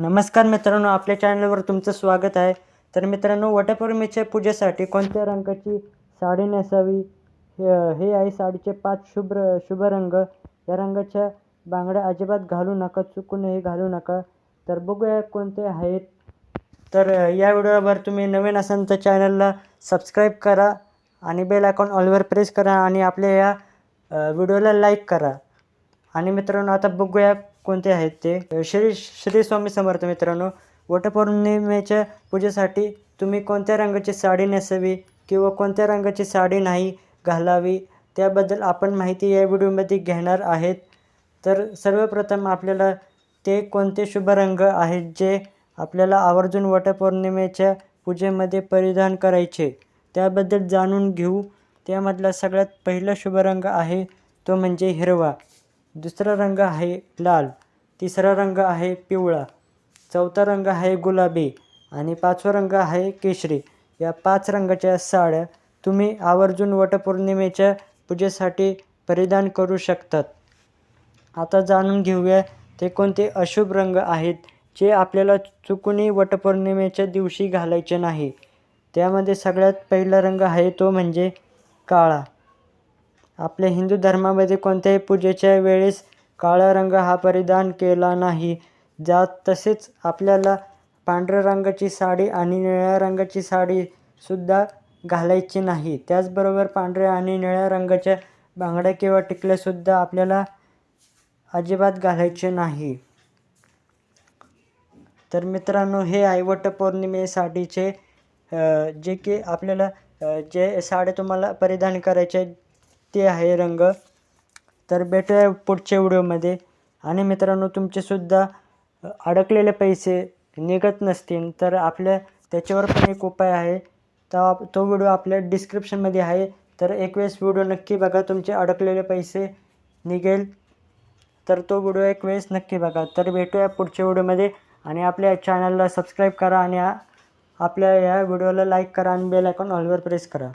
नमस्कार मित्रांनो आपल्या चॅनलवर तुमचं स्वागत आहे. तर मित्रांनो वटपौर्णिमेच्या पूजेसाठी कोणत्या रंगाची साडी नेसावी? हे हे आहे साडीचे पाच शुभ्र शुभ रंग. या रंगाच्या बांगड्या अजिबात घालू नका चुकूनही घालू नका. तर बघूया कोणते आहेत. तर या व्हिडिओवर तुम्ही नवीन असाल तर चॅनलला सबस्क्राईब करा आणि बेल आयकॉन ऑलवर प्रेस करा आणि आपल्या या व्हिडिओला लाईक करा. आणि मित्रांनो आता बघूया कोणते आहेत ते. श्री श्री स्वामी समर्थ मित्रांनो वटपौर्णिमेच्या पूजेसाठी तुम्ही कोणत्या रंगाची साडी नेसावी किंवा कोणत्या रंगाची साडी नाही घालावी त्याबद्दल आपण माहिती या व्हिडिओमध्ये घेणार आहेत. तर सर्वप्रथम आपल्याला ते कोणते शुभ रंग आहेत जे आपल्याला आवर्जून वटपौर्णिमेच्या पूजेमध्ये परिधान करायचे त्याबद्दल जाणून घेऊ. त्यामधला सगळ्यात पहिला शुभ रंग आहे तो म्हणजे हिरवा. दुसरा रंग आहे लाल. तिसरा रंग आहे पिवळा. चौथा रंग आहे गुलाबी आणि पाचवा रंग आहे केशरी. या पाच रंगाच्या साड्या तुम्ही आवर्जून वटपौर्णिमेच्या पूजेसाठी परिधान करू शकतात. आता जाणून घेऊया ते कोणते अशुभ रंग आहेत जे आपल्याला चुकूनही वटपौर्णिमेच्या दिवशी घालायचे नाही. त्यामध्ये सगळ्यात पहिला रंग आहे तो म्हणजे काळा. आपल्या हिंदू धर्मामध्ये कोणत्याही पूजेच्या वेळेस काळा रंग हा परिधान केला नाही. ज्या तसेच आपल्याला पांढऱ्या रंगाची साडी आणि निळ्या रंगाची साडीसुद्धा घालायची नाही. त्याचबरोबर पांढऱ्या आणि निळ्या रंगाच्या बांगड्या किंवा टिकल्यासुद्धा आपल्याला अजिबात घालायचे नाही. तर मित्रांनो हे आईवट पौर्णिमेसाठीचे जे की आपल्याला जे साड्या तुम्हाला परिधान करायचे ते आहे रंग. तर भेटूया पुढच्या व्हिडिओमध्ये. आणि मित्रांनो तुमचेसुद्धा अडकलेले पैसे निघत नसतील तर आपल्या त्याच्यावर पण एक उपाय आहे. तो तो व्हिडिओ आपल्या डिस्क्रिप्शनमध्ये आहे. तर एक वेळेस व्हिडिओ नक्की बघा तुमचे अडकलेले पैसे निघेल. तर तो व्हिडिओ एक वेळेस नक्की बघा. तर भेटूया पुढच्या व्हिडिओमध्ये. आणि आपल्या चॅनलला सबस्क्राईब करा आणि आपल्या या व्हिडिओला लाईक करा आणि बेल आयकॉन ऑलवर प्रेस करा.